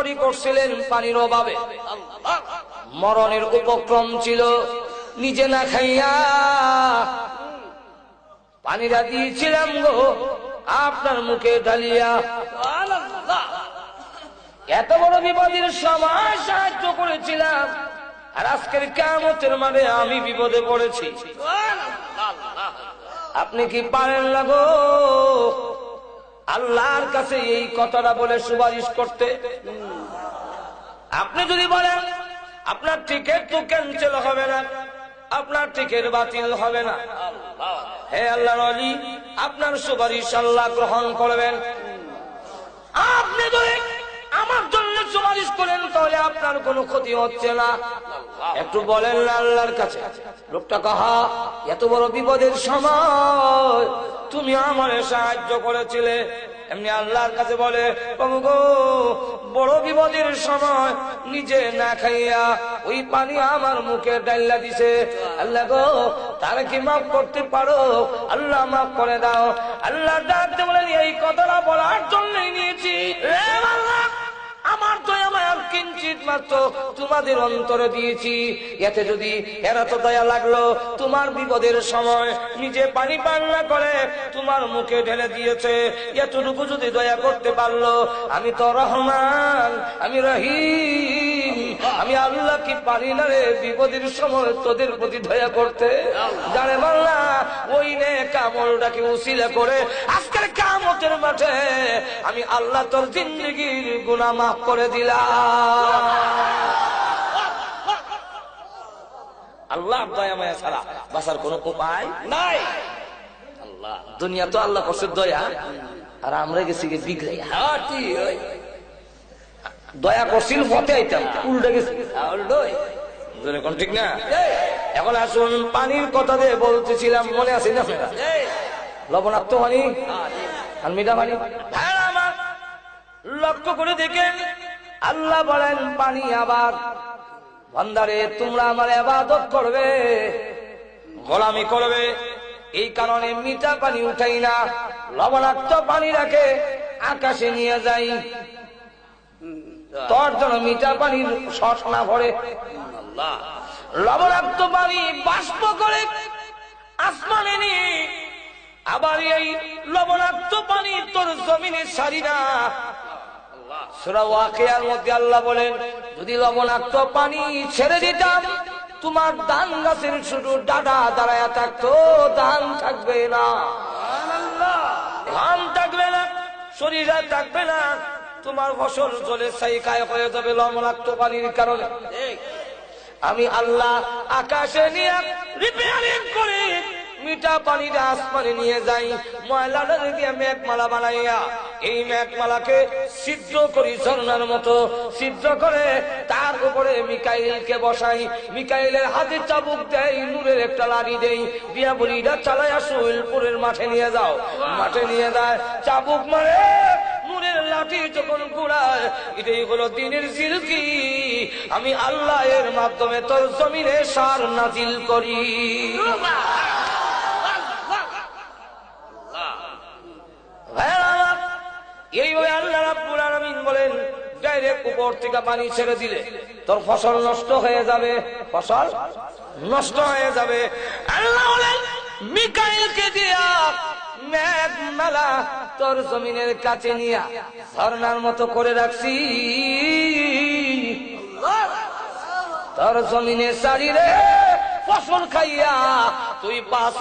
চটপটি করছিলেন পানির অভাবে। মরণের উপক্রম ছিল, নিজে না খাইয়া পানিরা দিয়েছিলাম গো, আপনার মুখে ঢালিয়া। এত বড় বিপদের সময় সাহায্য করেছিলাম, আর আজকের কেমতের মানে আমি বিপদে পড়েছি। আপনি কি পারেন না গো? আল্লাহর কাছে এই কথাটা বলে সুপারিশ করতে। আপনি যদি বলেন, আপনার টিকিট তো ক্যান্সেল হবে না, আপনার টিকিট বাতিল হবে না। হে আল্লাহ আলী আপনার সুপারিশ আল্লাহ গ্রহণ করবেন। আপনি যদি আমার জন্য সুপারিশ করেন, তাহলে আপনার কোনো ক্ষতি হচ্ছে না। একটু বলেন না আল্লাহর কাছে। লোকটা কাহা, এত বড় বিপদের সময় তুমি আমার সাহায্য করেছিলে। এমনি আল্লাহর কাছে বলে প্রভু গো বড় বিপদের সময় নিজে না খাইয়া ওই পানি আমার মুখে ডাইলা দিছে। আল্লাহ গো, তারা কি মাফ করতে পারো? আল্লাহ মাফ করে দাও। আল্লাহ ডাকতে বলে এই কথাটা বলার জন্যই নিয়েছি। আমার মায়া কিঞ্চিত মাত্র তোমাদের অন্তরে দিয়েছি। এতে যদি এরা তো দয়া লাগল, তোমার বিপদের সময় নিজে পানি পান না করে তোমার মুখে ঢেলে দিয়েছে। এতটুকু যদি দয়া করতে পারল, আমি তো রহমান, আমি রহিম। আমি আল্লাহ কি পারি না রে? বিপদের সময় তোদের প্রতি দয়া করতে? জানে বাংলা ওই নে কামলটাকে উসিলে করে আজকের কামতের মাঠে আমি আল্লাহ তোর জিন্দগির গুণা মাফ করে দিলাম। আল্লাহ দয়া মায়া ছাড়া বাসার কোন উপায় নাই। আল্লাহ, দুনিয়া তো আল্লাহ করছে দয়া। আর আমরা গেছি বিগড়াইয়া দয়া করছিল পথে আইতাম। উল্টে গেছি। উল্টোই। ঠিক না? এখন আসুন পানির কথা দিয়ে বলতেছিলাম মনে আছে না লবণাক্ত পানি আর মিঠা পানি? লক্ষ্য করে দেখেন আল্লাহ বলেন পানি আবার। ভান্ডারে তোমরা আমার আবাদত করবে। গোলামি করবে। এই কারণে মিঠা পানি উঠাই না। লবণাক্ত পানি রাখে আকাশে নিয়ে যাই। তোর জন্য মিঠা পানির শস না ভরে লবণাক্ত পানি বাষ্প করে আসমানে নিয়ে আবার এই লবণাক্ত পানি তোর জমিনে সারি না। মধ্যে আল্লাহ বলেন যদি লবণাক্ত পানি ছেড়ে দিতাম তোমার ধান গাছের শুধু ডাডা দাঁড়ায় থাকতো ধান থাকবে না। ধান থাকবে না শরীরে থাকবে না তোমার ফসল চলে সাইকায় হয়ে যাবে লবণাক্ত পানির কারণে। আমি আল্লাহ আকাশে নিয়ে রিপেয়ারিং করি মিঠা পানিটা আসমানে নিয়ে যাই ময়লাটা দিয়ে মেঘমালা বানাইয়া। এই মেঘমালাকে সিদ্ধ করি ঝর্ণার মতো। সিদ্ধ করে তার উপরে মিকাইলকে বসাই। মিকাইলের হাতে চাবুক দেয় নূরের একটা লাড়ি দেই। দিয়া বলি এটা চালাই মাঠে নিয়ে যাও। মাঠে নিয়ে যায়, চাবুক মারে। লাঠি যখন ঘুরায়, এটাই হলো দিনের জিলকি আমি আল্লাহ এর মাধ্যমে তোর জমিনে সার নাজিল করি। এইভাবে আল্লাহ রাব্বুল আলামিন বলেন ডাইরেক্ট উপর থেকে পানি ছেড়ে দিলে তোর ফসল নষ্ট হয়ে যাবে, ফসল নষ্ট হয়ে যাবে। আল্লাহ বলেন, মিকাইলকে দিয়া মেঘমালা তোর জমিনের কাছে নিয়া ঝর্ণার মতো করে রাখছি। তোর জমিনে সারিরে ফসল খাইয়া তুই পাঁচ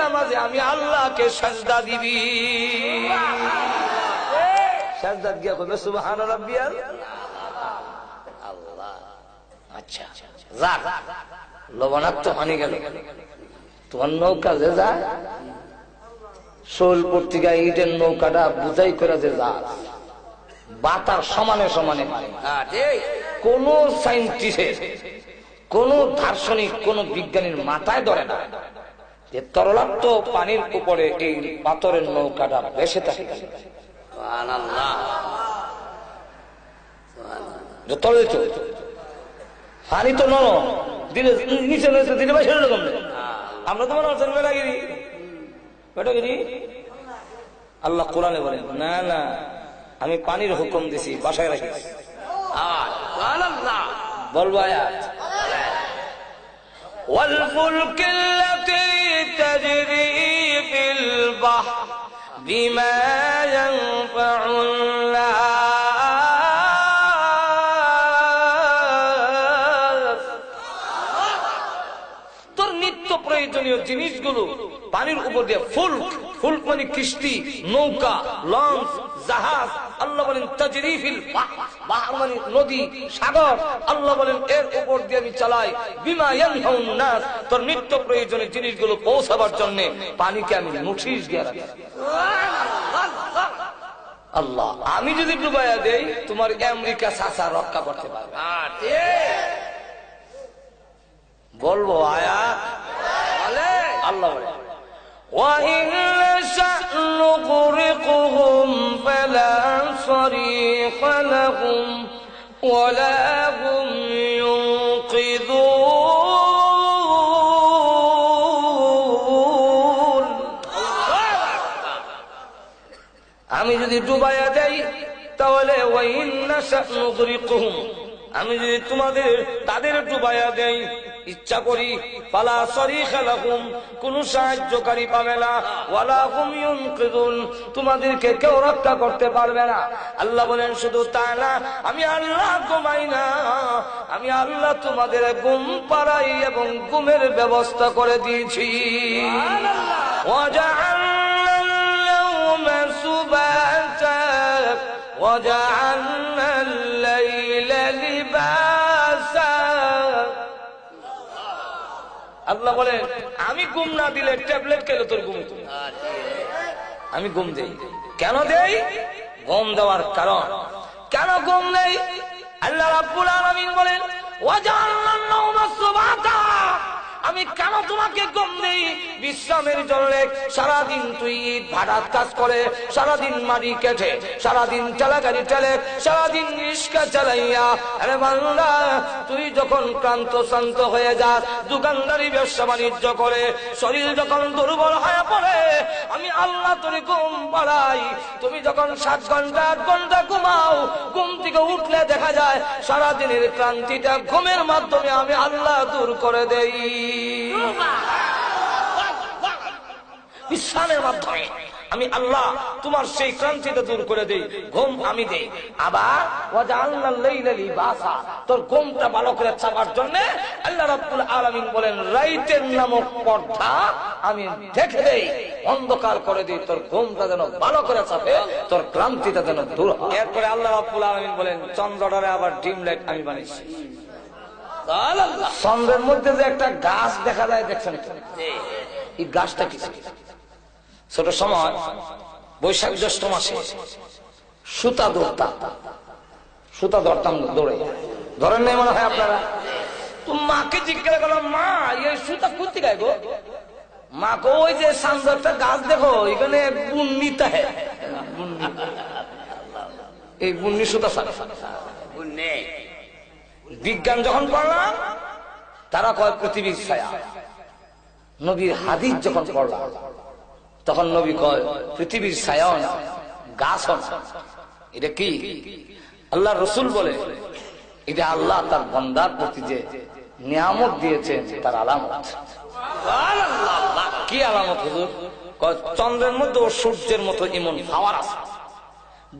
নামাজে আমি আল্লাহকে সাজদা দিবি। সাজদাত গিয়া কবে সুবহান রাব্বিয়াল আল্লাহ। আচ্ছা যাক লবণাক্ত পানি গেল। তোমার নৌকা যে যায় শোল পত্রিকা ইটের নৌকাটা বুঝাই করে যে যা বাতার সমানে সমানে হ্যাঁ কোন সাইন্টিস্টের কোন দার্শনিক কোন বিজ্ঞানীর মাথায় ধরে না যে পানির উপরে এই পাথরের নৌকাটা বেসে থাকে। পানি তো নরম দিলে নিচে নিচে দিলে নেই। আমরা তো মনে হচ্ছেন বেটাগিরি বেটাগিরি আল্লাহ কোরআনে বলেন না না আমি পানির হুকুম দিছি বাসায় রাখি আওয়াজ সুবহানাল্লাহ বলবো আয়াত والفلك التي تجري في البحر بما ينفع الناس তোর নিত্য প্রয়োজনীয় জিনিসগুলো পানির উপর দিয়ে ফুল ফুলক মানে কিস্তি নৌকা লঞ্চ জাহাজ আল্লাহ বলেন তাজরিফিল বাহার মানে নদী সাগর আল্লাহ বলেন এর উপর দিয়ে আমি চালাই। বিমা ইয়ানহাউন নাস তোর নিত্য প্রয়োজনীয় জিনিসগুলো পৌঁছাবার জন্য পানিকে আমি নোটিশ দিয়ে রাখি। আল্লাহ আমি যদি ডুবাইয়া দেই তোমার আমেরিকা সাসা রক্ষা করতে পারবে। ঠিক বলব বলে। আল্লাহ বলে। وإن نشأ نغرقهم فلا صريخ لهم ولا هم ينقذون আমি যদি ডুবাইয়া দেই তাহলে ওয়াইন নাশা নুগরিকুহুম আমি যদি তোমাদের তাদের ডুবাইয়া দেই ইচ্ছা করি পালা সরি খেলাকুম কোন সাহায্যকারী পাবে না ওয়ালা হুম ইউনকিদুন তোমাদেরকে কেউ রক্ষা করতে পারবে না আল্লাহ বলেন শুধু তা না আমি আল্লাহ ঘুমাই না আমি আল্লাহ তোমাদের ঘুম পাড়াই এবং ঘুমের ব্যবস্থা করে দিয়েছি وجعلنا اليوم سباتا وجعلنا আল্লাহ বলে আমি গুম না দিলে ট্যাবলেট খেলে তোর গুম আমি গুম দেই। কেন দেই? ঘুম দেওয়ার কারণ। কেন গুম নেই আল্লাহ রাব্বুল আলামিন বলেন সুবাতা। আমি কেন তোমাকে গম দেই বিশ্রামের জন্য সারাদিন তুই ইট ভাড়ার কাজ করে, সারাদিন মারি কেটে, সারাদিন চালা গাড়ি চালে সারাদিন রিস্কা চালাইয়া, আরে বাংলা তুই যখন ক্লান্ত শান্ত হয়ে যাস, দোকানদারি, ব্যবসা, বাণিজ্য করে, শরীর যখন দুর্বল হয়ে পড়ে, আমি আল্লাহ তোর ঘুম বাড়াই। তুমি যখন সাত ঘণ্টা, আট ঘণ্টা ঘুমাও, ঘুম থেকে উঠলে দেখা যায় সারাদিনের ক্লান্তিটা ঘুমের মাধ্যমে আমি আল্লাহ দূর করে দেই। বিশ্রামের মাধ্যমে আমি আল্লাহ তোমার সেই ক্রান্তিটা দূর করে দেই, ঘুম আমি দেই। আবার তোর ঘুমটা ভালো করে চাপার জন্য আল্লাহ রাব্বুল আলামিন বলেন রাইতের নামক পর্দা আমি ঢেকে দেই, অন্ধকার করে দিই, তোর ঘুমটা যেন ভালো করে চাপে, তোর ক্লান্তিটা যেন দূর এরপরে আল্লাহ রাব্বুল আলামিন বলেন চন্দ্রটারে আবার ডিম লাইট আমি বানিয়েছি চন্দ্রের মধ্যে যে একটা গাছ দেখা যায় দেখছেন এই গাছটা কি ছোট সময় বৈশাখ জ্যৈষ্ঠ মাসে সুতা ধরতাম। সুতা ধরতাম দৌড়ে। ধরেন নাই মনে হয় আপনারা? তো মাকে জিজ্ঞাসা করলাম মা এই সুতা করতে গাই গো? মাকে ওই যে সামনে একটা গাছ দেখো এখানে বুন্নিতা হ্যাঁ বুন্নি। এই বুন্নি সুতা সারা। বুনে বিজ্ঞান যখন পড়লাম, তারা কয় পৃথিবীর ছায়া। নবীর হাদিস যখন পড়লাম, তখন নবী কয়, পৃথিবীর ছায়াও না, গাছও না। এটা কি? আল্লাহ রসুল বলে, এটা আল্লাহ তার বন্দার প্রতি যে নিয়ামত দিয়েছেন, তার আলামত। কি আলামত হুজুর? চন্দ্রের মধ্যে ও সূর্যের মতো এমন পাওয়ার আছে।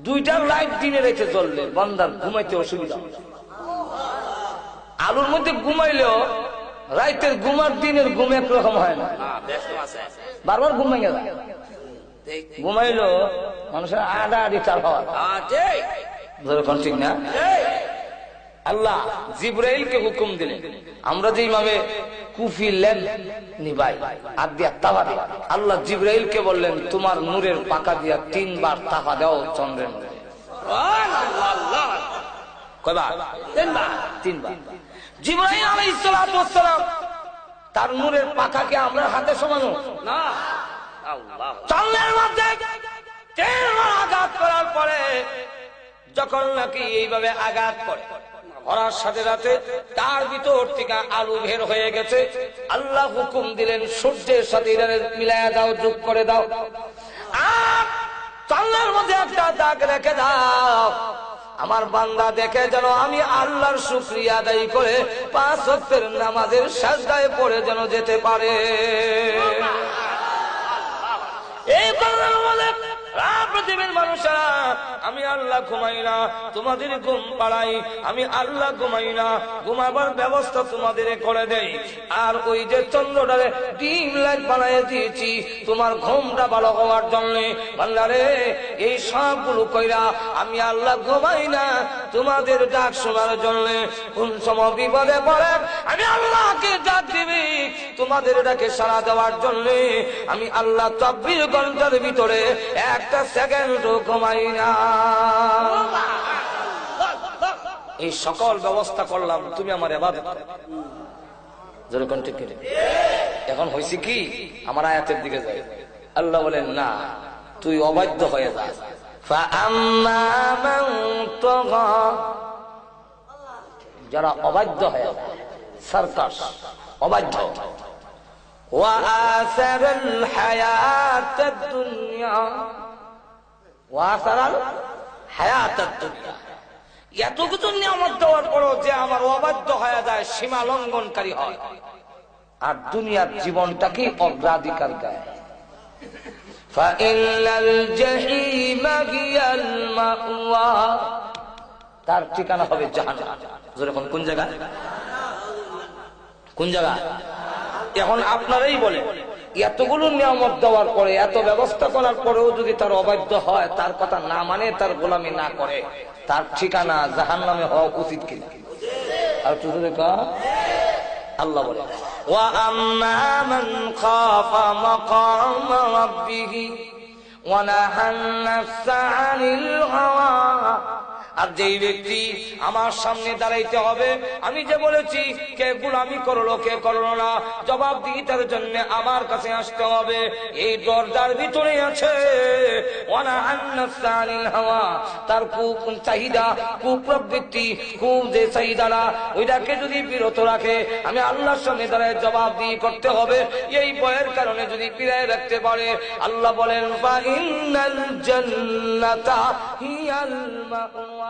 দুইটা লাইট দিনে রেখে জ্বললে বন্দার ঘুমাইতে অসুবিধা। আলুর মধ্যে ঘুমাইলেও রাইতের ঘুমার দিনের ঘুম একরকম হয় না। হ্যাঁ বারবার ঘুমাই গেল ঘুমাইলো মানুষের আডা আডি চাল হওয়া হ্যাঁ ঠিক। না? আল্লাহ জিব্রাইলকে হুকুম দিলেন আমরা যেইভাবে কুফি লেন নিবাই আর দিয়া তাহা দিই আল্লাহ জিব্রাইলকে বললেন তোমার নূরের পাকা দিয়া তিনবার তাহা দাও চন্দ্রের কয়বার? তিনবার। তিনবার। জিব্রাহিম আলাইহিস সালাতু ওয়াস সালাম তার নূরের পাখাকে আমরা হাতে সমানো। না। চন্দ্রের মধ্যে আঘাত করার পরে যখন নাকি এইভাবে আঘাত করে করার সাথে সাথে তার ভিতর থেকে আলু বের হয়ে গেছে। আল্লাহ হুকুম দিলেন সূর্যের সাথে মিলায়া দাও যোগ করে দাও। আর চন্দ্রের মধ্যে একটা দাগ রেখে দাও। আমার বান্দা দেখে যেন আমি আল্লাহর শুক্রিয়া আদায় করে পাঁচ হত্যের নামাজের সাজদায় পড়ে যেন যেতে পারে। এই সারা পৃথিবীর মানুষরা, আমি আল্লাহ ঘুমাই না, তোমাদের ঘুম পাড়াই, আমি আল্লাহ ঘুমাই না, ঘুমাবার ব্যবস্থা তোমাদের করে দেই। আর ওই যে চন্দ্রটারে ডিম লাইট বানাই দিয়েছি, তোমার ঘুমটা ভালো হওয়ার জন্য। বান্দারে, এই সবগুলো কইরা আমি আল্লাহ ঘুমাই না তোমাদের ডাক শোনার জন্য কোন সময় বিপদে পড়ে আমি আল্লাহকে ডাক দিবি। তোমাদের ডাকে সাড়া দেওয়ার জন্য আমি আল্লাহ চব্বিশ ঘণ্টার ভিতরে একটা সেকেন্ড ঘুমাই না। এই সকল ব্যবস্থা করলাম, তুমি আমার এবার এখন হয়েছে কি? আমার আয়াতের দিকে যাই। আল্লাহ বলেন, না, তুই অবাধ্য হয়ে যায় যারা অবাধ্য হয়ে যায় সার্কাস অবাধ্য وآثر الحياة الدنيا وآثر الحياة الدنيا এত কিছু নিয়ামত দেওয়ার পরও যে আমার অবাধ্য হয়ে যায় সীমা লঙ্ঘনকারী হয় আর দুনিয়ার জীবনটাকে অগ্রাধিকার দেয় তার ঠিকানা হবে জাহান কোন জায়গা? কোন জায়গা? এখন আপনারাই বলে এতগুলো নিয়ামত দেওয়ার পরে, এত ব্যবস্থা করার পরেও যদি তার অবাধ্য হয়, তার কথা না মানে তার গোলামি না করে, তার ঠিকানা জাহান নামে হওয়া উচিত কিনা? আর আল্লাহ বলে। وَأَمَّا مَنْ خَافَ مَقَامَ رَبِّهِ وَنَهَى النَّفْسَ عَنِ الْهَوَى আর যেই ব্যক্তি আমার সামনে দাঁড়াইতে হবে, আমি যে বলেছি, কে গুলামি করল, কে করল না জবাব দিই তার জন্য আমার কাছে আসতে হবে। এই দরজার ভিতরে আছে তার কু চাহিদা কুপ্রবৃত্তি কু যে চাহিদারা ওইটাকে যদি বিরত রাখে, আমি আল্লাহর সামনে দাঁড়ায় জবাব দিয়ে করতে হবে। এই বয়ের কারণে যদি ফিরায় রাখতে পারে, আল্লাহ বলেন বা ইন্নাল জান্নাতা হিয়াল মাওয়া।